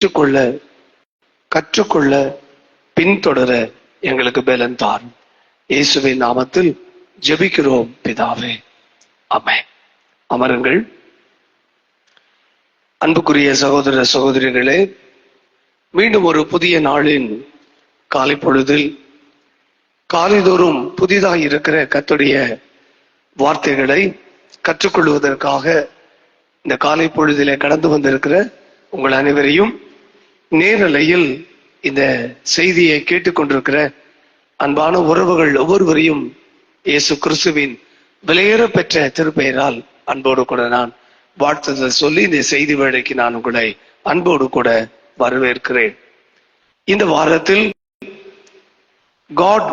கற்றுக்கொள்ள கற்றுக்கொள்ள பின்தொடர எங்களுக்கு பலன் தான். இயேசுவின் நாமத்தில் ஜெபிக்கிறோம் பிதாவே. அமே அமருங்கள். அன்புக்குரிய சகோதர சகோதரிகளே மீண்டும் ஒரு புதிய நாளின் காலை பொழுதில் காலைதோறும் புதிதாக இருக்கிற கத்துடைய வார்த்தைகளை கற்றுக்கொள்வதற்காக இந்த காலை பொழுதிலே கடந்து வந்திருக்கிற உங்கள் அனைவரையும் நேரலையில் இந்த செய்தியை கேட்டுக்கொண்டிருக்கிற அன்பான உறவுகள் ஒவ்வொருவரையும் இயேசு கிறிஸ்துவின் விலையேற பெற்ற திருப்பெயரால் அன்போடு கூட நான் வாழ்த்துதல் சொல்லி இந்த செய்தி வேலைக்கு நான் உங்களை அன்போடு கூட வரவேற்கிறேன். இந்த வாரத்தில் காட்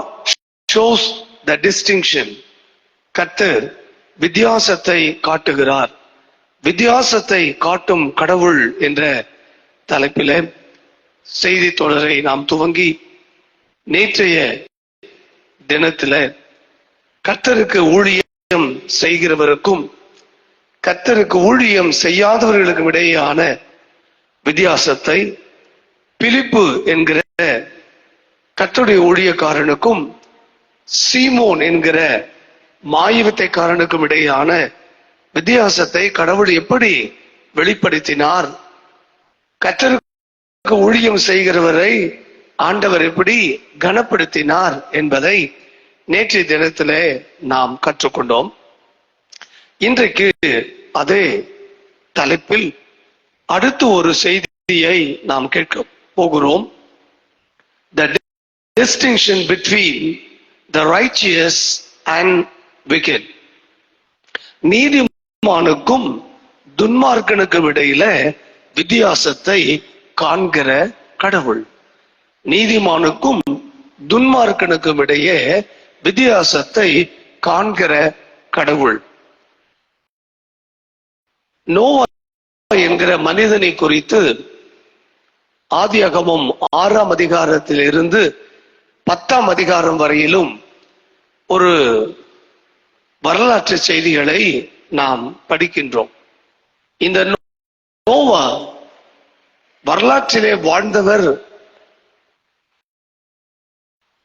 ஷோஸ் த டிஸ்டிங்ஷன் கத்தர் வித்தியாசத்தை காட்டுகிறார். வித்தியாசத்தை காட்டும் கடவுள் என்ற தலைப்பில செய்தி தொடரை நாம் துவங்கி நேற்றைய தினத்துல கர்த்தருக்கு ஊழியம் செய்கிறவருக்கும் கத்தருக்கு ஊழியம் செய்யாதவர்களுக்கும் இடையேயான வித்தியாசத்தை பிலிப்பு என்கிற கர்த்தருடைய ஊழியக்காரனுக்கும் சீமோன் என்கிற மாயவித்தைக்காரனுக்கும் இடையேயான வித்தியாசத்தை கடவுள் எப்படி வெளிப்படுத்தினார் கத்தருக்கு ஊழியம் செய்கிறவரை ஆண்டவர் எப்படி கனப்படுத்தினார் என்பதை நேற்றைய தினத்திலே நாம் கற்றுக்கொண்டோம். இன்றைக்கு அதே தலைப்பில் அடுத்து ஒரு செய்தியை நாம் கேட்க போகிறோம். The distinction between the righteous and wicked நீதிமானுக்கும் துன்மார்க்கனுக்கும் இடையில வித்தியாசத்தை காண்கிற கடவுள். நீதிமானுக்கும் துன்மார்க்கனுக்கும் இடையே வித்தியாசத்தை காண்கிற கடவுள். நோவா என்கிற மனிதனை குறித்து ஆதியகமும் ஆறாம் அதிகாரத்தில் இருந்து பத்தாம் அதிகாரம் வரையிலும் ஒரு வரலாற்று செய்திகளை நாம் படிக்கின்றோம். இந்த நோவா வரலாற்றிலே வாழ்ந்தவர்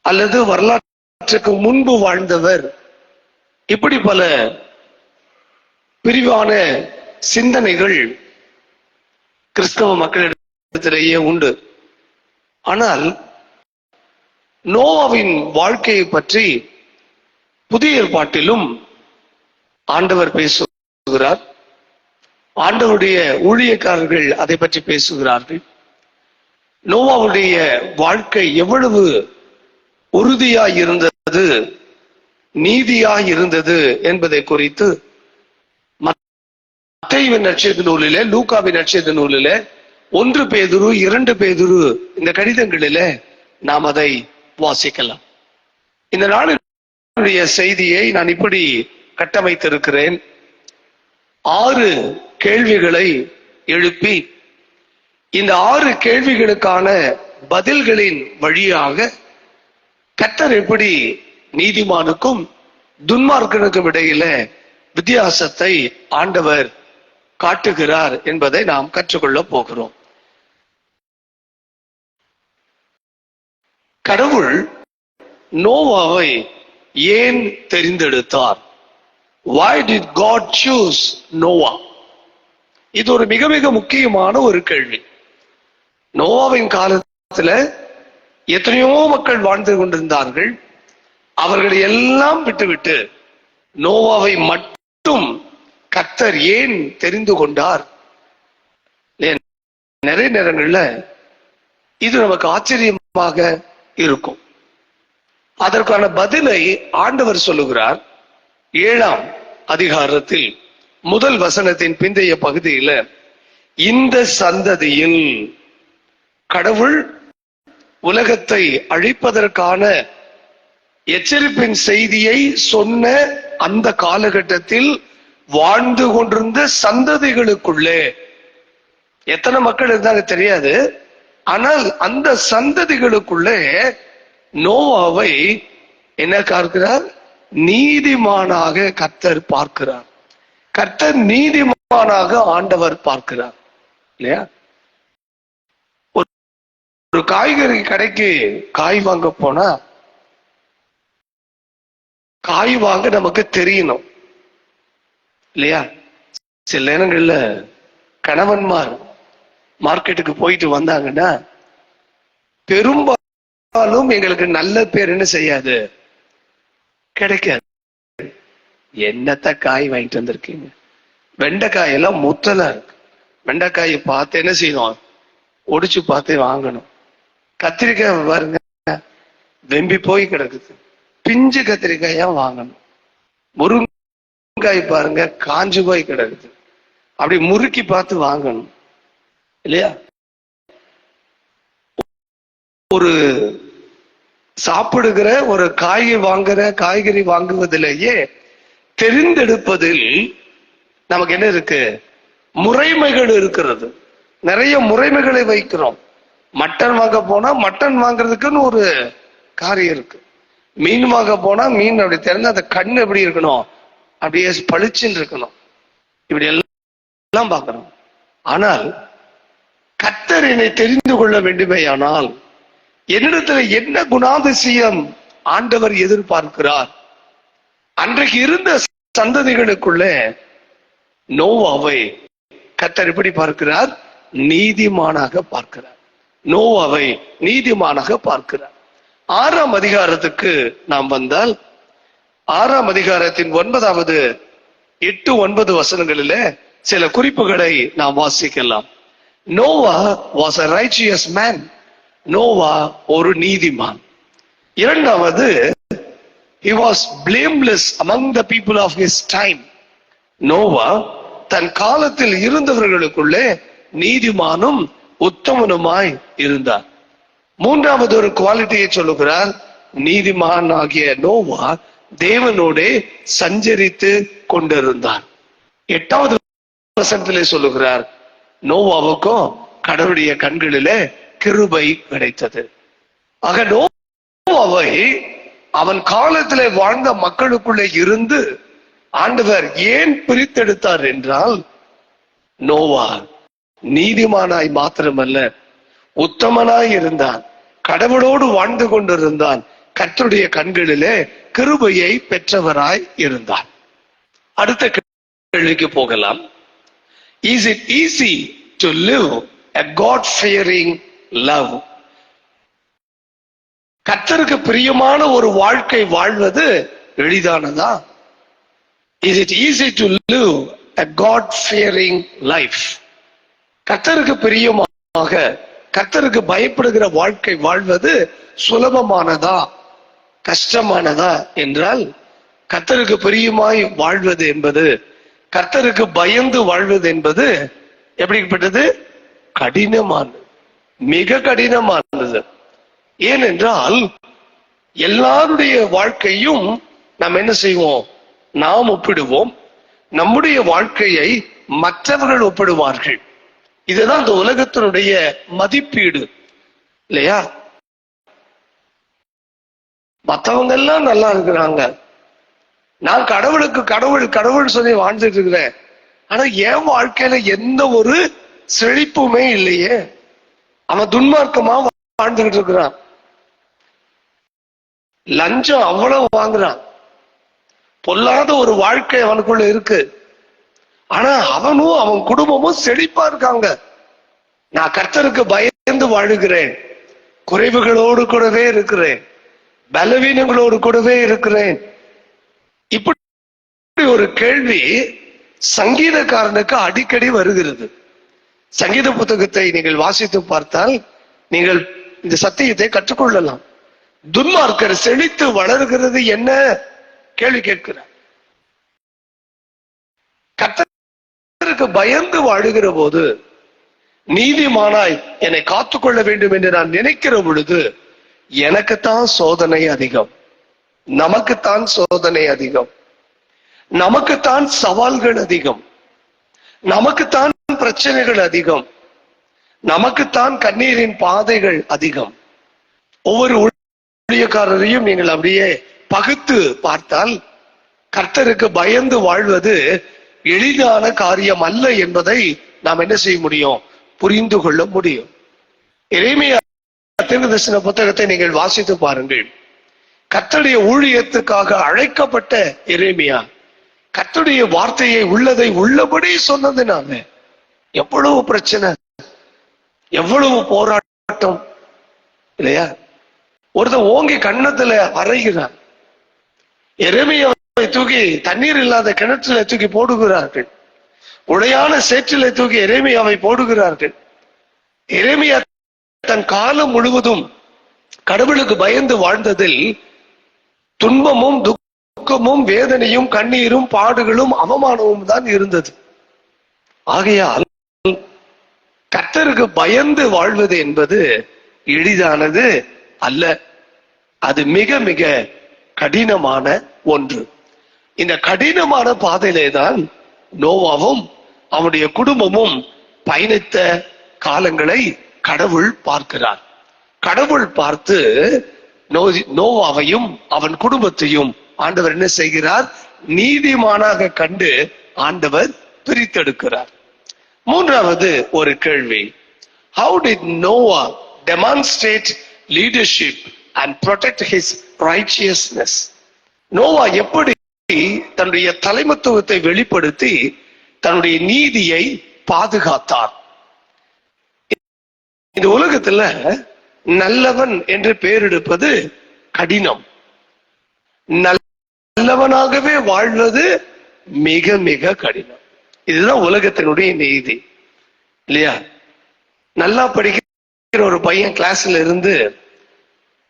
அல்லது வரலாற்றுக்கு முன்பு வாழ்ந்தவர். இப்படி பல பிரிவான சிந்தனைகள் கிறிஸ்தவ மக்களிடத்திலேயே உண்டு. ஆனால் நோவாவின் வாழ்க்கையை பற்றி புதிய ஏற்பாட்டிலும் ஆண்டவர் பேசுகிறார். ஆண்டவருடைய ஊழியக்காரர்கள் அதை பற்றி பேசுகிறார்கள். நோவாவுடைய வாழ்க்கை எவ்வளவு உறுதியாய் இருந்தது நீதியாய் இருந்தது என்பதை குறித்து மத்தைவின் நட்சத்திர நூலிலே லூகாவின் நட்சத்திர நூலிலே ஒன்று பேதுரு இரண்டு பேதுரு இந்த கடிதங்களிலே நாம் அதை வாசிக்கலாம். இந்த நாளினுடைய செய்தியை நான் இப்படி கட்டமைத்திருக்கிறேன். ஆறு கேள்விகளை எழுப்பி இந்த ஆறு கேள்விகளுக்கான பதில்களின் வழியாக கத்தர் எப்படி நீதிமானுக்கும் துன்மார்க்கனுக்கும் இடையில வித்தியாசத்தை ஆண்டவர் காட்டுகிறார் என்பதை நாம் கற்றுக்கொள்ள போகிறோம். கடவுள் நோவாவை ஏன் தெரிந்தெடுத்தார்? Why did God choose Noah இது ஒரு மிக மிக முக்கியமான ஒரு கேள்வி. நோவாவின் காலத்துல எத்தனையோ மக்கள் வாழ்ந்து கொண்டிருந்தார்கள். அவர்களை எல்லாம் விட்டுவிட்டு நோவாவை மட்டும் கத்தர் ஏன் தெரிந்து கொண்டார்? நிறைய நேரங்கள்ல இது நமக்கு ஆச்சரியமாக இருக்கும். அதற்கான பதிலை ஆண்டவர் சொல்லுகிறார். ஏழாம் அதிகாரத்தில் முதல் வசனத்தின் பிந்தைய பகுதியில இந்த சந்ததியில் கடவுள் உலகத்தை அழிப்பதற்கான எச்சரிப்பின் செய்தியை சொன்ன அந்த காலகட்டத்தில் வாழ்ந்து கொண்டிருந்த சந்ததிகளுக்குள்ளே எத்தனை மக்கள் இருந்தாங்க தெரியாது ஆனால் அந்த சந்ததிகளுக்குள்ளே நோவாவை என்ன பார்க்கிறார் நீதிமானாக கர்த்தர் பார்க்கிறார். கர்த்தர் நீதிமானாக ஆண்டவர் பார்க்கிறார். இல்லையா? ஒரு காய்கறி கடைக்கு காய் வாங்க போனா காய் வாங்க நமக்கு தெரியணும். இல்லையா? சில நேரங்கள்ல கணவன்மார் மார்க்கெட்டுக்கு போயிட்டு வந்தாங்கன்னா பெரும்பாலும் எங்களுக்கு நல்ல பேர் என்ன செய்யாது? கிடைக்காது. என்னத்த காய் வாங்கிட்டு வந்திருக்கீங்க? வெண்டைக்காய் எல்லாம் முத்தலா இருக்கு. வெண்டைக்காயை பார்த்து என்ன செய்யணும்? ஒடிச்சு பார்த்து வாங்கணும். கத்திரிக்காய் பாருங்க வெம்பி போய் கிடக்குது. பிஞ்சு கத்திரிக்காயா வாங்கணும். முருங்காய் பாருங்க காஞ்சு போய் கிடக்குது. அப்படி முறுக்கி பார்த்து வாங்கணும். இல்லையா? ஒரு சாப்பிடுகிற ஒரு காய் வாங்குற காய்கறி வாங்குவதிலேயே தெரிந்தெடுப்பதில் நமக்கு என்ன இருக்கு? முறைமைகள் இருக்கிறது. நிறைய முறைமைகளை வைக்கிறோம். மட்டன் வாங்க போனா மட்டன் வாங்குறதுக்குன்னு ஒரு காரியம் இருக்கு. மீன் வாங்க போனா மீன் அப்படி திறந்து அந்த கண் எப்படி இருக்கணும்? அப்படியே பளிச்சுன்னு இருக்கணும். இப்படி எல்லாம் பார்க்கணும். ஆனால் கத்தர் என்னை தெரிந்து கொள்ள வேண்டுமே ஆனால் என்னிடத்துல என்ன குணாதிசயம் ஆண்டவர் எதிர்பார்க்கிறார்? அன்றைக்கு இருந்த சந்ததிகளுக்குள்ள நோவாவை கத்தர் எப்படி பார்க்கிறார்? நீதிமானாக பார்க்கிறார். நோவாவை நீதிமானாக பார்க்கிறார். ஆறாம் அதிகாரத்துக்கு நாம் வந்தால் ஆறாம் அதிகாரத்தின் ஒன்பதாவது எட்டு ஒன்பது வசனங்களில சில குறிப்புகளை நாம் வாசிக்கலாம். Noah was a righteous man Noah ஒரு நீதிமான். இரண்டாவது he was blameless among the people of his time Noah தன் காலத்தில் இருந்தவர்களுக்குள்ளே நீதிமானும் உத்தமனுமாய் இருந்தார். மூன்றாவது ஒரு குவாலிட்டியை சொல்லுகிறார் நீதிமான் ஆகிய நோவா தேவனோடே சஞ்சரித்து கொண்டிருந்தார். எட்டாவது வசனத்திலே சொல்லுகிறார் நோவாவுக்கும் கடவுளுடைய கண்களிலே கிருபை கிடைத்தது. ஆக நோவை அவன் காலத்திலே வாழ்ந்த மக்களுக்குள்ளே இருந்து ஆண்டவர் ஏன் பிரித்தெடுத்தார் என்றால் நோவா நீதிமானாய் மாத்திரமல்ல உத்தமனாய் இருந்தான் கடவுளோடு வாழ்ந்து கொண்டிருந்தான் கற்றுடைய கண்களிலே கிருபையை பெற்றவராய் இருந்தான். அடுத்த கேள்விக்கு போகலாம். Is it easy to live a God fearing love. கர்த்தருக்கு பிரியமான ஒரு வாழ்க்கை வாழ்வது எளிதானதா? Is it easy to live a God fearing life கர்த்தருக்கு பிரியமாக கர்த்தருக்கு பயப்படுகிற வாழ்க்கை வாழ்வது சுலபமானதா? கஷ்டமானதா என்றால் கர்த்தருக்கு பிரியமாய் வாழ்வது என்பது கர்த்தருக்கு பயந்து வாழ்வது என்பது எப்படிப்பட்டது? கடினமானது. மிக கடினமானது. ஏனென்றால் எல்லாருடைய வாழ்க்கையும் நாம் என்ன செய்வோம்? நாம் ஒப்பிடுவோம். நம்முடைய வாழ்க்கையை மற்றவர்கள் ஒப்பிடுவார்கள். இதுதான் இந்த உலகத்தினுடைய மதிப்பீடு. இல்லையா? மத்தவங்க எல்லாம் நல்லா இருக்கிறாங்க. நான் கடவுளுக்கு கடவுள் கடவுள் சொல்லி வாழ்ந்துட்டு இருக்கிறேன். ஆனா என் வாழ்க்கையில எந்த ஒரு செழிப்புமே இல்லையே. அவன் துன்மார்க்கமா வாழ்ந்துகிட்டு இருக்கிறான். லஞ்சம் அவ்வளவு வாங்குறான். பொல்லாத ஒரு வாழ்க்கை அவனுக்குள்ள இருக்கு. ஆனா அவனும் அவன் குடும்பமும் செழிப்பா இருக்காங்க. நான் கர்த்தருக்கு பயந்து வாழுகிறேன். குறைவுகளோடு கூடவே இருக்கிறேன். பலவீனங்களோடு கூடவே இருக்கிறேன். இப்படி ஒரு கேள்வி சங்கீதக்காரனுக்கு அடிக்கடி வருகிறது. சங்கீத புத்தகத்தை நீங்கள் வாசித்து பார்த்தால் நீங்கள் இந்த சத்தியத்தை கற்றுக்கொள்ளலாம். துன்மார்க்கர் செழித்து வளர்கிறது என்ன? கேள்வி கேட்கிறார். கத்தருக்கு பயந்து வாழுகிற போது நீதிமானாய் என்னை காத்துக்கொள்ள வேண்டும் என்று நான் நினைக்கிற பொழுது எனக்குத்தான் சோதனை அதிகம். நமக்குத்தான் சோதனை அதிகம். நமக்குத்தான் சவால்கள் அதிகம். நமக்குத்தான் பிரச்சனைகள் அதிகம். நமக்குத்தான் கண்ணீரின் பாதைகள் அதிகம். ஒவ்வொரு ஊழியக்காரரையும் நீங்கள் அப்படியே பகுத்து பார்த்தால் கர்த்தருக்கு பயந்து வாழ்வது எளிதான காரியம் அல்ல என்பதை நாம் என்ன செய்ய முடியும்? புரிந்து கொள்ள முடியும். இறைமையா தீர்க்கதரிசன புத்தகத்தை நீங்கள் வாசித்து பாருங்கள். கத்தடைய ஊழியத்துக்காக அழைக்கப்பட்ட இறைமையா கத்துடைய வார்த்தையை உள்ளதை உள்ளபடி சொன்னதுனால எவ்வளவு பிரச்சனை? எவ்வளவு போராட்டம்? இல்லையா? ஒருத்தன் ஓங்கி கன்னத்துல அறைகிறான் எருமையை தூக்கி தண்ணீர் இல்லாத கிணற்றில தூக்கி போடுகிறார்கள். உடையான சேற்றில தூக்கி எரேமியாவை போடுகிறார்கள். எரேமியா தன் காலம் முழுவதும் கடவுளுக்கு பயந்து வாழ்ந்ததில் துன்பமும் துக்கமும் வேதனையும் கண்ணீரும் பாடுகளும் அவமானமும் தான் இருந்தது. ஆகையால் கர்த்தருக்கு பயந்து வாழ்வது என்பது எளிதானது அல்ல. அது மிக மிக கடினமான ஒன்று. இந்த கடினமான பாதையிலே தான் நோவாவும் அவனுடைய குடும்பமும் பயணித்த காலங்களை கடவுள் பார்க்கிறார். கடவுள் பார்த்து நோ- நோவாவையும் அவன் குடும்பத்தையும் ஆண்டவர் என்ன செய்கிறார்? நீதிமானாக கண்டு ஆண்டவர் பிரித்தெடுக்கிறார். மூன்றாவது ஒரு கேள்வி. How did Noah demonstrate leadership and protect his righteousness Noah எப்படி தன்னுடைய தலைமத்துவத்தை வெளிப்படுத்தி தன்னுடைய நீதியை பாதுகாத்தார்? இந்த உலகத்துல நல்லவன் என்று பெயரெடுப்பது கடினம். நல்லவனாகவே வாழ்வது மிக மிக கடினம். இதுதான் உலகத்தினுடைய நீதி. இல்லையா? நல்லா படிக்கிற ஒரு பையன் கிளாஸ்ல இருந்து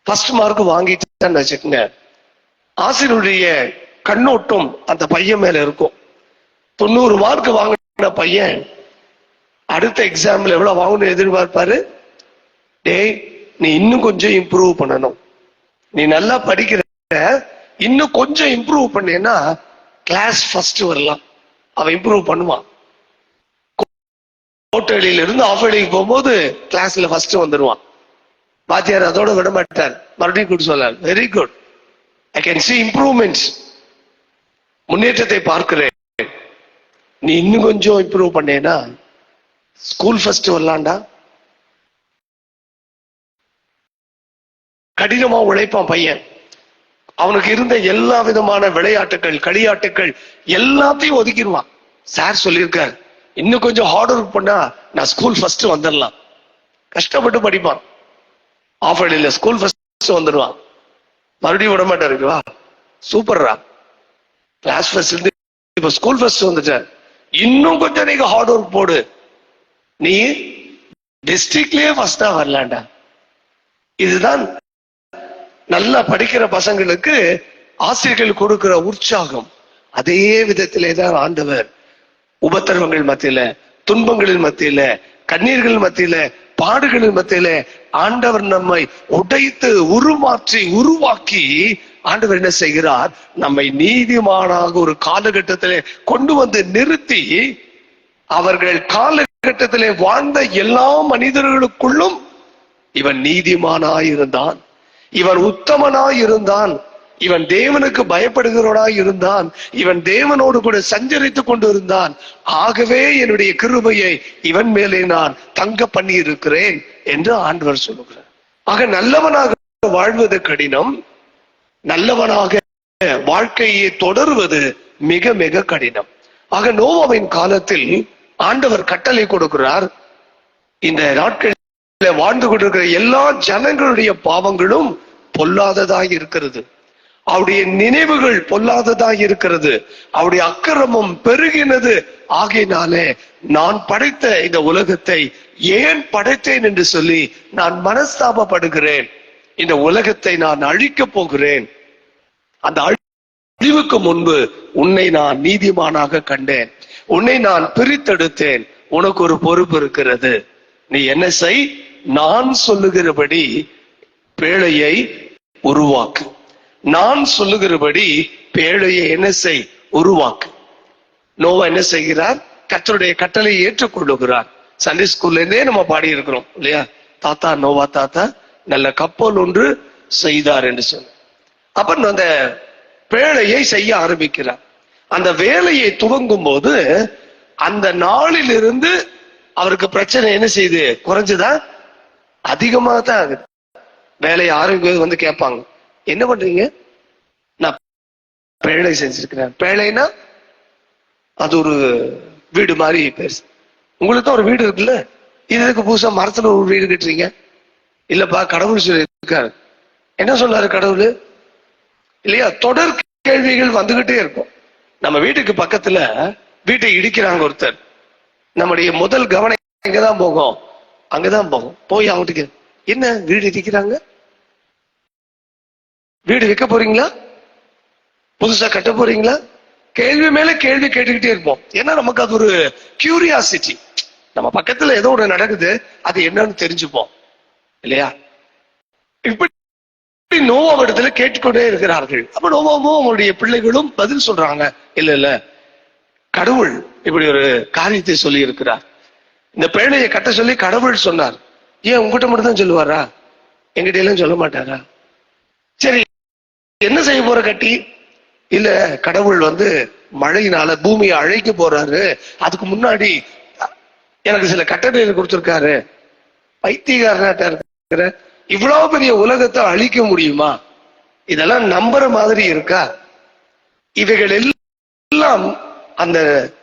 ஃபர்ஸ்ட் மார்க் வாங்கிட்டான்னு வச்சுக்கோங்க. ஆசிரியருடைய கண்ணோட்டம் அந்த பையன் மேல இருக்கும். தொண்ணூறு மார்க் வாங்கின பையன் அடுத்த எக்ஸாம்ல எவ்வளவு வாங்கணும்னு எதிர்பார்ப்பாரு? டேய் நீ இன்னும் கொஞ்சம் இம்ப்ரூவ் பண்ணணும். நீ நல்லா படிக்கிற இன்னும் கொஞ்சம் இம்ப்ரூவ் பண்ணேன்னா கிளாஸ் ஃபர்ஸ்ட் வரலாம். அவன் இம்ப்ரூவ் பண்ணுவான் கோட்டளியில இருந்து ஆஃப் வேலைக்கு போகும்போது கிளாஸ்ல ஃபர்ஸ்ட் வந்துடுவான் வாத்தியார் அதோட விட மாட்டார். மறுபடியும் குட் சொல்லார் very good I can see improvements முன்னேற்றத்தை பார்க்கிறேன். நீ இன்னும் கொஞ்சம் இம்ப்ரூவ் பண்ணேன்னா ஸ்கூல் ஃபர்ஸ்ட் வரலாண்டா கடினமா உழைப்பான் பையன். அவனுக்கு இருந்த எல்லா விதமான விளையாட்டுகள் களியாட்டுகள் எல்லாத்தையும் ஒதுக்கிடுவான். சார் சொல்லியிருக்கார் இன்னும் கொஞ்சம் ஹார்ட் ஒர்க் பண்ணா நான் ஸ்கூல் ஃபர்ஸ்ட் வந்துடலாம். கஷ்டப்பட்டு படிப்பான். ஆஃப் இல்ல ஸ்கூல் ஃபர்ஸ்ட் வந்துடுவான். மறுபடியும் விட மாட்டேன் வா சூப்பர்ரா கிளாஸ் ஃபர்ஸ்ட் இருந்து இப்ப ஸ்கூல் ஃபர்ஸ்ட் வந்துட்டேன் இன்னும் கொஞ்சம் நீங்க ஹார்ட் ஒர்க் போடு. நீ டிஸ்ட்ரிக்ட்லயே ஃபர்ஸ்டா வரலாண்டா இதுதான் நல்லா படிக்கிற பசங்களுக்கு ஆசிரியர்கள் கொடுக்கிற உற்சாகம். அதே விதத்திலே தான் ஆண்டவர் உபத்திரவங்கள் மத்தியில துன்பங்களின் மத்தியில கண்ணீர்கள் மத்தியில பாடுகளின் மத்தியில ஆண்டவர் நம்மை உடைத்து உருமாற்றி உருவாக்கி ஆண்டவர் என்ன செய்கிறார்? நம்மை நீதிமானாக ஒரு காலகட்டத்திலே கொண்டு வந்து நிறுத்தி அவர்கள் காலகட்டத்திலே வாழ்ந்த எல்லா மனிதர்களுக்குள்ளும் இவன் நீதிமானாயிருந்தான். இவன் உத்தமனாயிருந்தான் இவன் தேவனுக்கு பயப்படுகிறவனாய் இருந்தான். இவன் தேவனோடு கூட சஞ்சரித்துக் கொண்டிருந்தான். ஆகவே என்னுடைய கிருபையை இவன் மேலே நான் தங்க பண்ணி இருக்கிறேன் என்று ஆண்டவர் சொல்லுகிறார். ஆக நல்லவனாக வாழ்வது கடினம். நல்லவனாக வாழ்க்கையை தொடர்வது மிக மிக கடினம். ஆக நோவாவின் காலத்தில் ஆண்டவர் கட்டளை கொடுக்கிறார். இந்த நாட்கள் வாழ்ந்து கொண்டிருக்கிற எல்லா ஜனங்களுடைய பாவங்களும் பொல்லாததாக இருக்கிறது. அவருடைய நினைவுகள் பொல்லாததாக இருக்கிறது. அவருடைய அக்கிரமம் பெருகினது. ஆகையினாலே நான் படைத்த இந்த உலகத்தை ஏன் படைத்தேன் என்று சொல்லி நான் மனஸ்தாபப்படுகிறேன். இந்த உலகத்தை நான் அழிக்கப் போகிறேன். அந்த அழிவுக்கு முன்பு உன்னை நான் நீதிமானாக கண்டேன். உன்னை நான் பிரித்தெடுத்தேன். உனக்கு ஒரு பொறுப்பு இருக்கிறது. நீ என்ன செய்? நான் சொல்லுகிறபடி பேழையை உருவாக்கு. நான் சொல்லுகிறபடி பேழையை என்ன செய்? உருவாக்கு. நோவா என்ன செய்கிறார்? கத்தருடைய கட்டளை ஏற்றுக்கொள்ளுகிறார். சண்டே ஸ்கூல்ல இருந்தே நம்ம பாடி இருக்கிறோம் இல்லையா? தாத்தா நோவா தாத்தா நல்ல கப்பல் ஒன்று செய்தார் என்று சொன்ன அப்ப அந்த பேழையை செய்ய ஆரம்பிக்கிறார். அந்த வேலையை துவங்கும் போது அந்த நாளிலிருந்து அவருக்கு பிரச்சனை என்ன செய்யுது குறைஞ்சதா? அதிகமாக தான் ஆகுது வேலையை ஆரம்பிக்கும் வந்து கேட்பாங்க. என்ன பண்றீங்க? நான் பேழை செஞ்சிருக்கிறேன். பேழைனா அது ஒரு வீடு மாதிரி பேசு. உங்களுக்கு தான் ஒரு வீடு இருக்குல்ல? இது எதுக்கு மரத்தில் ஒரு வீடு கட்டுறீங்க? இல்லப்பா கடவுள் சொல்லி இருக்காரு என்ன சொன்னாரு கடவுள்? இல்லையா தொடர் கேள்விகள் வந்துகிட்டே இருக்கும். நம்ம வீட்டுக்கு பக்கத்துல வீட்டை இடிக்கிறாங்க ஒருத்தர். நம்முடைய முதல் கவனம் எங்கதான் போகும். அங்கதான் போகும். போய் அவங்களுக்கு என்ன வீடு இடிக்கிறாங்க வீடு விற்க போறீங்களா? புதுசா கட்ட போறீங்களா? கேள்வி மேல கேள்வி கேட்டுக்கிட்டே இருப்போம். ஏன்னா நமக்கு அது ஒரு கியூரியாசிட்டி நம்ம பக்கத்துல ஏதோ ஒண்ணு நடக்குது அது என்னன்னு தெரிஞ்சுப்போம். இல்லையா? இப்படி நோவாவிடத்துல கேட்டுக்கொண்டே இருக்கிறார்கள். அப்ப நோவாவும் அவங்களுடைய பிள்ளைகளும் பதில் சொல்றாங்க. இல்ல இல்ல. கடவுள் இப்படி ஒரு காரியத்தை சொல்லி இருக்கிறார் இந்த பேழையை கட்ட சொல்லி கடவுள் சொன்னார். ஏன் உங்ககிட்ட மட்டும் தான் சொல்லுவாரா? எங்கிட்ட எல்லாம் சொல்ல மாட்டாரா? சரி என்ன செய்ய போற கட்டி? இல்ல கடவுள் வந்து மழையினால பூமியை அழைக்க போறாரு. அதுக்கு முன்னாடி எனக்கு சில கட்டளைகள் கொடுத்திருக்காரு. பைத்தியக்காரனாட்டா இருக்கிற இவ்வளவு பெரிய உலகத்தை அழிக்க முடியுமா? இதெல்லாம் நம்புற மாதிரி இருக்கா? இவைகள் எல்லாம் அந்த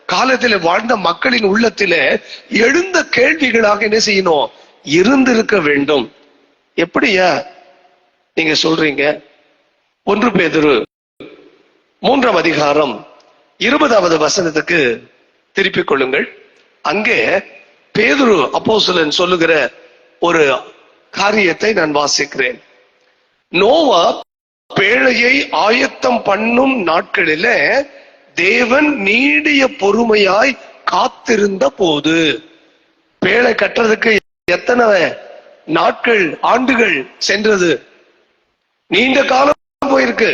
காலத்தில் வாழ்ந்த மக்களின் உள்ளத்தில எழுந்த கேள்விகளாக என்ன செய்யணும்? இருந்திருக்க வேண்டும். எப்படியா? நீங்க சொல்றீங்க. ஒன்று பேதுரு மூன்றாம் அதிகாரம் இருபதாவது வசனத்துக்கு திருப்பிக் கொள்ளுங்கள். அங்கே பேதுரு அப்போசலன் சொல்லுகிற ஒரு காரியத்தை நான் வாசிக்கிறேன். நோவா பேழையை ஆயத்தம் பண்ணும் நாட்களில தேவன் நீடிய பொறுமையாய் காத்திருந்த போது பேழை கட்டுறதுக்கு எத்தனை நாட்கள் ஆண்டுகள் சென்றது? நீண்ட காலம் போயிருக்கு.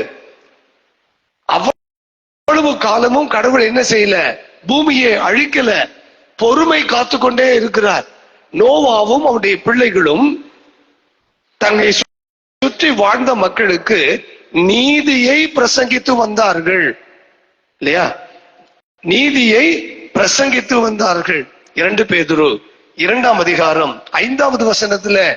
அவ்வளவு காலமும் கடவுள் என்ன செய்யல? பூமியை அழிக்கல. பொறுமை காத்து கொண்டே இருக்கிறார். நோவாவும் அவருடைய பிள்ளைகளும் தங்களை சுற்றி வாழ்ந்த மக்களுக்கு நீதியை பிரசங்கித்து வந்தார்கள். இல்லையா? நீதியை பிரசங்கித்து வந்தார்கள். இரண்டு பேதுரு இரண்டாம் அதிகாரம் ஐந்தாவது வசனத்துல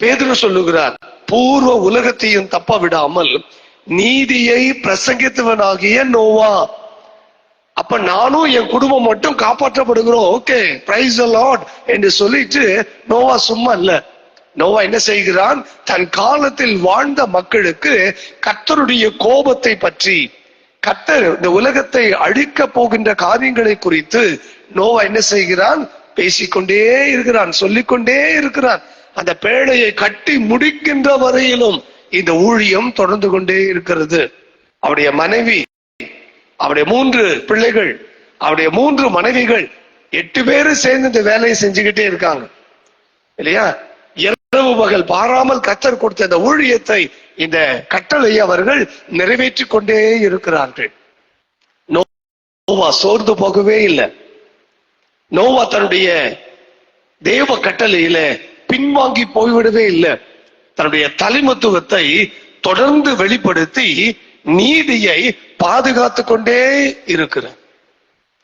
பேதுரு சொல்லுகிறார் பூர்வ உலகத்தையும் தப்ப விடாமல் நீதியை பிரசங்கித்தவனாகிய நோவா. அப்ப நானும் என் குடும்பம் மட்டும் காப்பாற்றப்படுகிறோம். ஓகே பிரைஸ் லார்ட் என்று சொல்லிட்டு நோவா சும்மா இல்ல. நோவா என்ன செய்கிறான்? தன் காலத்தில் வாழ்ந்த மக்களுக்கு கர்த்தருடைய கோபத்தை பற்றி கத்தர் இந்த உலகத்தை அழிக்க போகின்ற காரியங்களை குறித்து நோவா என்ன செய்கிறான்? பேசிக்கொண்டே இருக்கிறான் சொல்லிக்கொண்டே இருக்கிறான். அந்த பேழையை கட்டி முடிக்கின்ற வரையிலும் இந்த ஊழியம் தொடர்ந்து கொண்டே இருக்கிறது. அவருடைய மனைவி அவருடைய மூன்று பிள்ளைகள் அவருடைய மூன்று மனைவிகள் எட்டு பேரும் சேர்ந்து இந்த வேலையை செஞ்சுக்கிட்டே இருக்காங்க. இல்லையா? இரவு பகல் பாராமல் கத்தர் கொடுத்த இந்த ஊழியத்தை இந்த கட்டளை அவர்கள் நிறைவேற்றி கொண்டே இருக்கிறார்கள். நோவா சோர்ந்து போகவே இல்லை. நோவா தன்னுடைய தேவ கட்டளையில பின்வாங்கி போய்விடவே இல்லை. தன்னுடைய தலைமத்துவத்தை தொடர்ந்து வெளிப்படுத்தி நீதியை பாதுகாத்து கொண்டே இருக்கிறார்.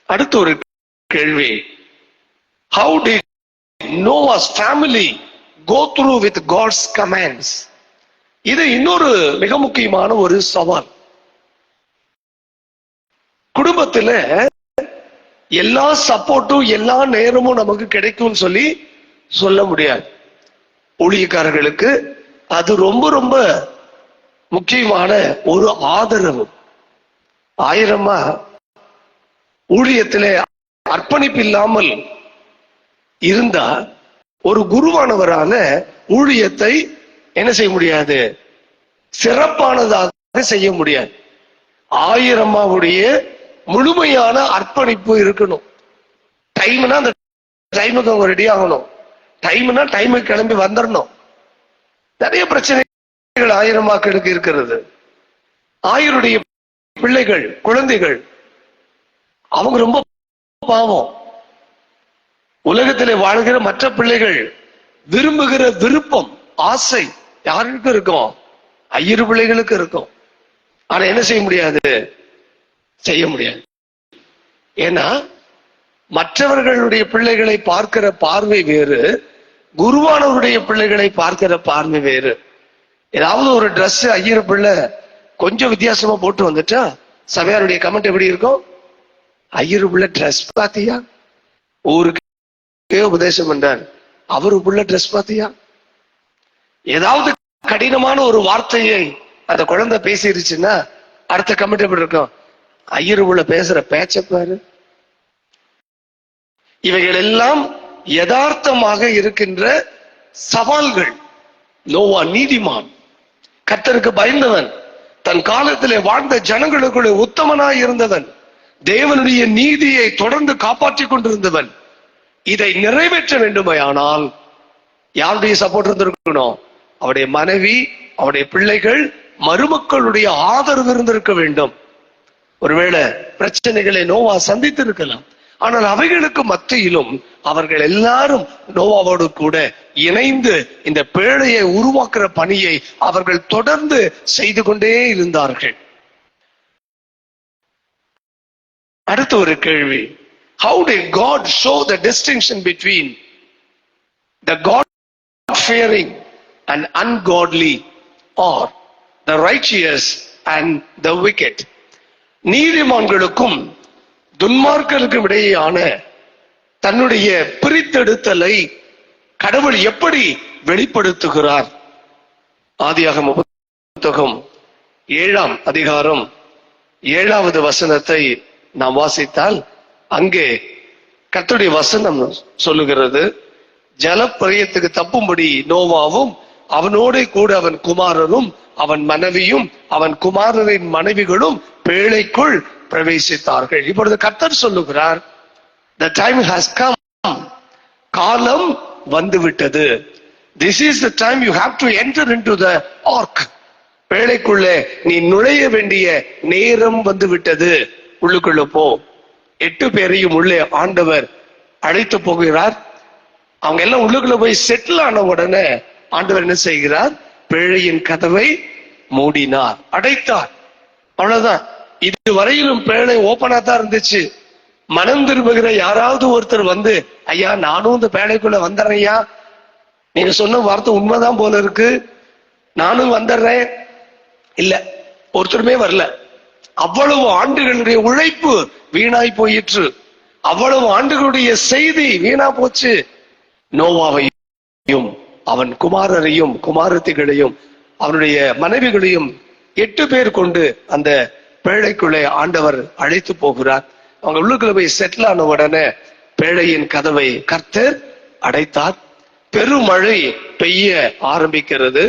அடுத்த ஒரு கேள்வி. How did Noah's family go through with God's commands இது இன்னொரு மிக முக்கியமான ஒரு சவால். குடும்பத்துல எல்லா சப்போர்ட்டும் எல்லா நேரமும் நமக்கு கிடைக்கும்னு சொல்லி சொல்ல முடியாது. ஊழியக்காரர்களுக்கு அது ரொம்ப ரொம்ப முக்கியமான ஒரு ஆதரவு. ஆயிரமா ஊழியத்திலே அர்ப்பணிப்பு இல்லாமல் இருந்தா ஒரு குருவானவரால ஊழியத்தை என்ன செய்ய முடியாது? சிறப்பானதாக செய்ய முடியாது. ஆயிரமாவுடைய முழுமையான அர்ப்பணிப்பு இருக்கணும். டைம்னா அந்த டைமுக்கு அவங்க ரெடி ஆகணும். டைம்னா டைமுக்கு கிளம்பி வந்துடணும் நிறைய பிரச்சனைகள் ஆயிரமாக்களுக்கு இருக்கிறது. ஆயருடைய பிள்ளைகள் குழந்தைகள் அவங்க ரொம்ப பாவம். உலகத்திலே வாழ்கிற மற்ற பிள்ளைகள் விரும்புகிற விருப்பம் ஆசை யாருக்கு இருக்கும்? ஐயரு பிள்ளைகளுக்கு இருக்கும். ஆனா என்ன செய்ய முடியாது? செய்ய முடியாது. ஏன்னா மற்றவர்களுடைய பிள்ளைகளை பார்க்கிற பார்வை வேறு குருவானவருடைய பிள்ளைகளை பார்க்கிற பார்வை வேறு. ஏதாவது ஒரு ட்ரெஸ் ஐயர் பிள்ளை கொஞ்சம் வித்தியாசமா போட்டு வந்துட்டா சபையாருடைய கமெண்ட் எப்படி இருக்கும்? ஐயர் பிள்ளை ட்ரெஸ் பாத்தியா ஊருக்கு உபதேசம் பண்றார். அவரு பிள்ளை ட்ரெஸ் பாத்தியா ஏதாவது கடினமான ஒரு வார்த்தையை அந்த குழந்தை பேசிருச்சுன்னா அடுத்த கமெண்ட் எப்படி இருக்கும்? ஐயர் உள்ள பேசுற பேச்ச பாரு. இவைகள் எல்லாம் யதார்த்தமாக இருக்கின்ற சவால்கள். நோவா நீதிமான் கத்தருக்கு பயந்தவன் தன் காலத்திலே வாழ்ந்த ஜனங்களுக்குள்ளே உத்தமனாய் இருந்தவன் தேவனுடைய நீதியை தொடர்ந்து காப்பாற்றிக் கொண்டிருந்தவன். இதை நிறைவேற்ற வேண்டுமையானால் யாருடைய சப்போர்ட் இருந்திருக்கணும்? அவருடைய மனைவி அவருடைய பிள்ளைகள் மருமக்களுடைய ஆதரவு இருந்திருக்க வேண்டும். ஒருவேளை பிரச்சனைகளை நோவா சந்தித்திருக்கலாம். ஆனால் அவைகளுக்கு மத்தியிலும் அவர்கள் எல்லாரும் நோவாவோடு கூட இணைந்து இந்த பேழையை உருவாக்குற பணியை அவர்கள் தொடர்ந்து செய்து கொண்டே இருந்தார்கள். அடுத்த ஒரு கேள்வி. How did God show the distinction between the God fearing and ungodly or the righteous and the wicked. நீதிமான்களுக்கும் துன்மார்க்கருக்கும் இடையேயான தன்னுடைய பிரித்தெடுத்தலை கடவுள் எப்படி வெளிப்படுத்துகிறார்? ஆதியாகம புத்தகம் ஏழாம் அதிகாரம் ஏழாவது வசனத்தை நாம் வாசித்தால் அங்கே கத்துடைய வசனம் சொல்லுகிறது ஜலப்பிரயத்துக்கு தப்பும்படி நோவாவும் அவனோட கூட அவன் குமாரரும் அவன் மனைவியும் அவன் குமாரரின் மனைவிகளும் பேழைக்குள் பிரவேசித்தார்கள். இப்பொழுது கர்த்தர் சொல்லுகிறார் த டைம் has கம் காலம் வந்துவிட்டது. This is the time you have to enter into the ark பேழைக்குள்ளே நீ நுழைய வேண்டிய நேரம் வந்து விட்டது உள்ளுக்குள்ள போ. எட்டு பேரையும் உள்ளே ஆண்டவர் அழைத்து போகிறார். அவங்க எல்லாம் உள்ளுக்குள்ள போய் செட்டில் ஆன உடனே ஆண்டவர் என்ன செய்கிறார்? பேழையின் கதவை மூடினார். அடைத்தார். அவ்வளவுதான். இதுவரையிலும் பேழை ஓப்பனா தான் இருந்துச்சு. மனம் திரும்புகிற யாராவது ஒருத்தர் வந்து ஐயா நானும் இந்த பேழைக்குள்ள வந்துடுறேன் ஐயா. நீங்க சொன்ன வார்த்தை உண்மைதான் போல இருக்கு. நானும் வந்துடுறேன் இல்ல ஒருத்தருமே வரல. அவ்வளவு ஆண்டுகளுடைய உழைப்பு வீணாய் போயிற்று. அவ்வளவு ஆண்டுகளுடைய செய்தி வீணா போச்சு. நோவாவையும் அவன் குமாரரையும் குமாரத்திகளையும் அவனுடைய மனைவிகளையும் எட்டு பேர் கொண்டு அந்த பேழைக்குள்ளே ஆண்டவர் அழைத்து போகிறார். அவங்க உள்ளுக்குள்ள போய் செட்டில் ஆன உடனே பேழையின் கதவை கர்த்தர் அடைத்தார். பெருமழை பெய்ய ஆரம்பிக்கிறது.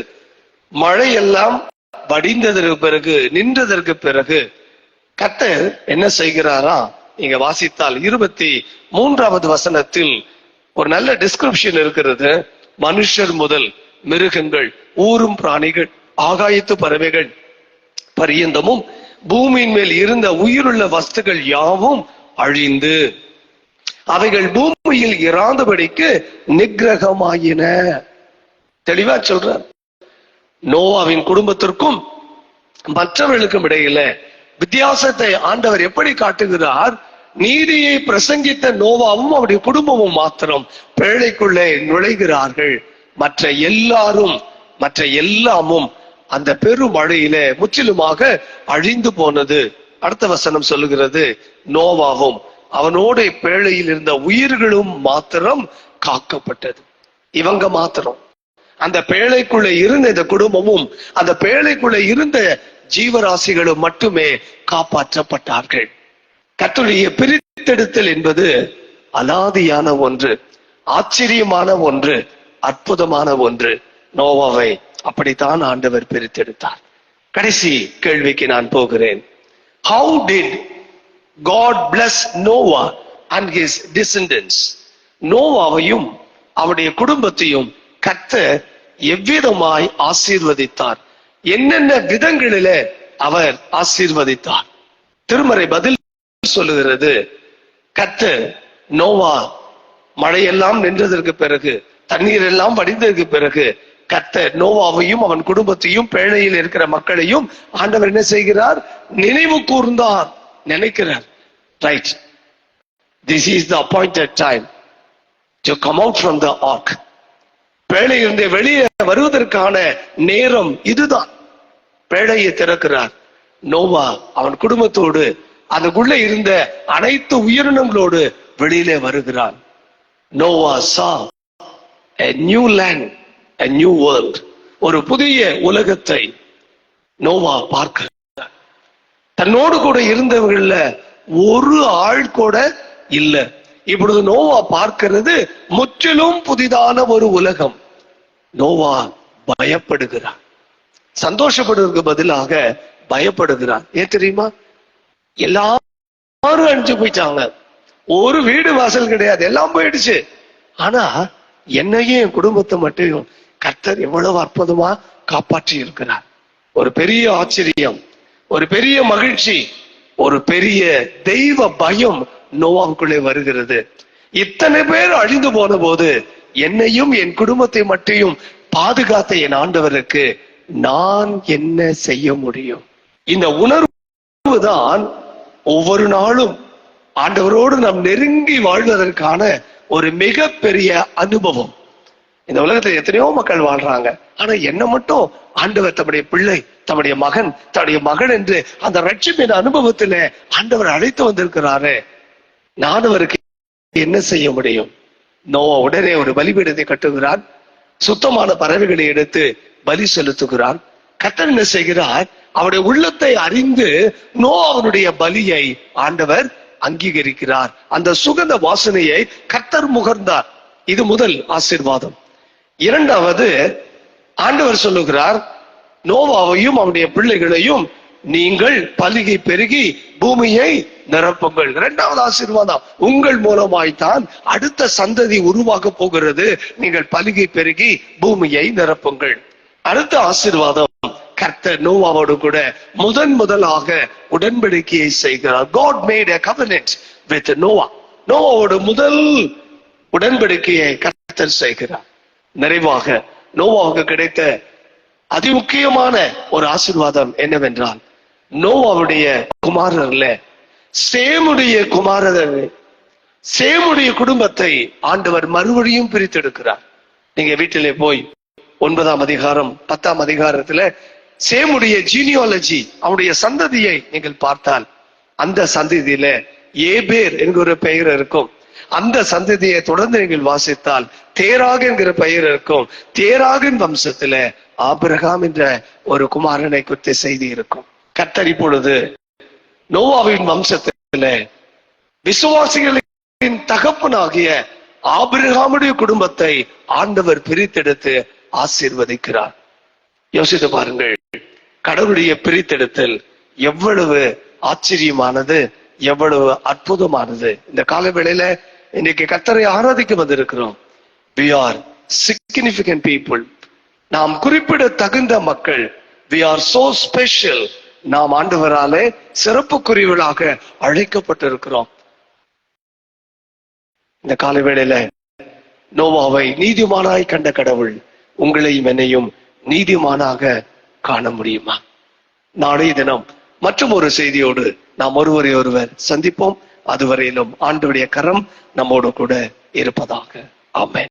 மழை எல்லாம் வடிந்ததற்கு பிறகு நின்றதற்கு பிறகு கர்த்தர் என்ன செய்கிறாரா? நீங்க வாசித்தால் இருபத்தி மூன்றாவது வசனத்தில் ஒரு நல்ல டிஸ்கிரிப்ஷன் இருக்கிறது. மனுஷர் முதல் மிருகங்கள் ஊரும் பிராணிகள் ஆகாயத்து பறவைகள் பரியந்தமும் பூமியின் மேல் இருந்த உயிருள்ள வஸ்துகள் யாவும் அழிந்து. அவைகள் பூமியில் இராந்தபடிக்கு நிகிரகமாயின தெளிவா சொல்றார். நோவாவின் குடும்பத்திற்கும் மற்றவர்களுக்கும் இடையில வித்தியாசத்தை ஆண்டவர் எப்படி காட்டுகிறார்? நீதியை பிரசங்கித்த நோவாவும் அவருடைய குடும்பமும் மாத்திரம் பேழைக்குள்ளே நுழைகிறார்கள். மற்ற எல்லாரும் மற்ற எல்லாமும் அந்த பெருமழையில முற்றிலுமாக அழிந்து போனது. அடுத்த வசனம் சொல்லுகிறது நோவாகும் அவனோட பேழையில் இருந்த உயிர்களும் மாத்திரம் காக்கப்பட்டது. இவங்க மாத்திரம். அந்த பேழைக்குள்ள இருந்த இந்த குடும்பமும் அந்த பேழைக்குள்ள இருந்த ஜீவராசிகளும் மட்டுமே காப்பாற்றப்பட்டார்கள். கத்துடைய பிரித்தெடுத்தல் என்பது அலாதியான ஒன்று ஆச்சரியமான ஒன்று அற்புதமான ஒன்று. நோவாவை அப்படித்தான் ஆண்டவர் பிரித்தெடுத்தார். கடைசி கேள்விக்கு நான் போகிறேன். How did God bless Noah and his descendants நோவாவையும் அவருடைய குடும்பத்தையும் கத்த எவ்விதமாய் ஆசீர்வதித்தார்? என்னென்ன விதங்களில அவர் ஆசீர்வதித்தார்? திருமறை பதில் சொல்லுகிறது கத்து நோவா மழையெல்லாம் நின்றதற்கு பிறகு தண்ணீர் எல்லாம் வடிந்ததற்கு பிறகு கத்த நோவாவையும் அவன் குடும்பத்தையும் பேழையில் இருக்கிற மக்களையும் ஆண்டவர் என்ன செய்கிறார்? நினைவு கூர்ந்தார் நினைக்கிறார். Right this is the appointed time to come out from the ark பேழையிலிருந்து வெளியே வருவதற்கான நேரம் இதுதான். பேழையை திறக்கிறார். நோவா அவன் குடும்பத்தோடு அதுக்குள்ள இருந்த அனைத்து உயிரினங்களோடு வெளியிலே வருகிறான். Noah saw a new land a new world ஒரு புதிய உலகத்தை நோவா பார்க்க தன்னோடு கூட இருந்தவர்கள்ல ஒரு ஆள் கூட இல்ல. இப்பொழுது நோவா பார்க்கிறது முற்றிலும் புதிதான ஒரு உலகம். நோவா பயப்படுகிறான் சந்தோஷப்படுவதற்கு பதிலாக பயப்படுகிறான் ஏன் தெரியுமா? எல்லாரும் அழிஞ்சு போயிட்டாங்க. ஒரு வீடு வாசல் கிடையாது. எல்லாம் போயிடுச்சு. ஆனா என்னையும் என் குடும்பத்தை மட்டும் கர்த்தர் எவ்வளவு அற்புதமா காப்பாற்றி இருக்கிறார். ஒரு பெரிய ஆச்சரியம் ஒரு பெரிய மகிழ்ச்சி ஒரு பெரிய தெய்வ பயம் நோவாவுக்குள்ளே வருகிறது. இத்தனை பேர் அழிந்து போன போது என்னையும் என் குடும்பத்தை மட்டும் பாதுகாத்த என் ஆண்டவருக்கு நான் என்ன செய்ய முடியும்? இந்த உணர்வு தான் ஒவ்வொரு நாளும் ஆண்டவரோடு நாம் நெருங்கி வாழ்வதற்கான ஒரு மிகப்பெரிய அனுபவம். இந்த உலகத்துல எத்தனையோ மக்கள் வாழ்றாங்க. ஆனா என்ன மட்டும் ஆண்டவர் தம்முடைய பிள்ளை தம்முடைய மகன் தன்னுடைய மகன் என்று அந்த ரட்சிப்பின் அனுபவத்துல ஆண்டவர் அழைத்து வந்திருக்கிறாரு. நான் அவருக்கு என்ன செய்ய முடியும்? நோவா உடனே ஒரு பலிபீடத்தை கட்டுகிறான். சுத்தமான பறவைகளை எடுத்து பலி செலுத்துகிறான். கர்த்தர் என்ன செய்கிறார்? அவருடைய உள்ளத்தை அறிந்து நோ அவனுடைய பலியை ஆண்டவர் அங்கீகரிக்கிறார். அந்த சுகந்த வாசனையை கத்தர் முகர்ந்தார். இது முதல் ஆசீர்வாதம். இரண்டாவது ஆண்டவர் சொல்லுகிறார் நோவாவையும் அவனுடைய பிள்ளைகளையும் நீங்கள் பலிகை பெருகி பூமியை நிரப்புங்கள். இரண்டாவது ஆசீர்வாதம் உங்கள் மூலமாய்த்தான் அடுத்த சந்ததி உருவாக போகிறது. நீங்கள் பலிகை பெருகி பூமியை நிரப்புங்கள். அடுத்த ஆசீர்வாதம் கர்த்தர் நோவாவோடு கூட முதன் முதலாக உடன்படிக்கையை செய்கிறார். God made a covenant with Noah நோவாவோட முதல் உடன்படிக்கையை கர்த்தர் செய்கிறார். நிறைவாக நோவாவுக்கு கிடைத்த அதிமுக்கியமான ஒரு ஆசீர்வாதம் என்னவென்றால் நோவாவுடைய குமாரர்ல சேமுடைய குமாரர் சேமுடைய குடும்பத்தை ஆண்டவர் மறுபடியும் பிரித்தெடுக்கிறார். நீங்க வீட்டிலே போய் ஒன்பதாம் அதிகாரம் பத்தாம் அதிகாரத்துல சேமுடைய ஜீனியாலஜி அவனுடைய சந்ததியை நீங்கள் பார்த்தால் அந்த சந்ததியில ஏபேர் என்கிற பெயர் இருக்கும். அந்த சந்ததியை தொடர்ந்து நீங்கள் வாசித்தால் தேராக என்கிற பெயர் இருக்கும். தேராகின் வம்சத்துல ஆபிரகாம் என்ற ஒரு குமாரனை குறித்த செய்தி இருக்கும். கர்த்தர் இப்பொழுது நோவாவின் வம்சத்துல விசுவாசிகளின் தகப்பனாகிய ஆபிரகாமுடைய குடும்பத்தை ஆண்டவர் பிரித்தெடுத்து ஆசீர்வதிக்கிறார். யோசித்து பாருங்கள். கடவுளுடைய பிரித்தெடுத்தல் எவ்வளவு ஆச்சரியமானது எவ்வளவு அற்புதமானது. இந்த கால வேளையில இன்னைக்கு கத்தரை ஆராதிக்க வந்திருக்கிறோம். வி ஆர் சிக்னிபிகன்ட் பீப்புள் நாம் குறிப்பிட தகுந்த மக்கள். வி ஆர் சோ ஸ்பெஷல் நாம் ஆண்டவராலே சிறப்புக்குரியவர்களாக அழைக்கப்பட்டிருக்கிறோம். இந்த கால வேளையில நோவாவை நீதிமானாய் கண்ட கடவுள் உங்களையும் என்னையும் நீதிமானாக காண முடியுமா? நாளைய தினம் மற்றும் ஒரு செய்தியோடு நாம் ஒருவரை ஒருவர் சந்திப்போம். அதுவரையிலும் ஆண்டுடைய கரம் நம்மோடு கூட இருப்பதாக. ஆமேன்.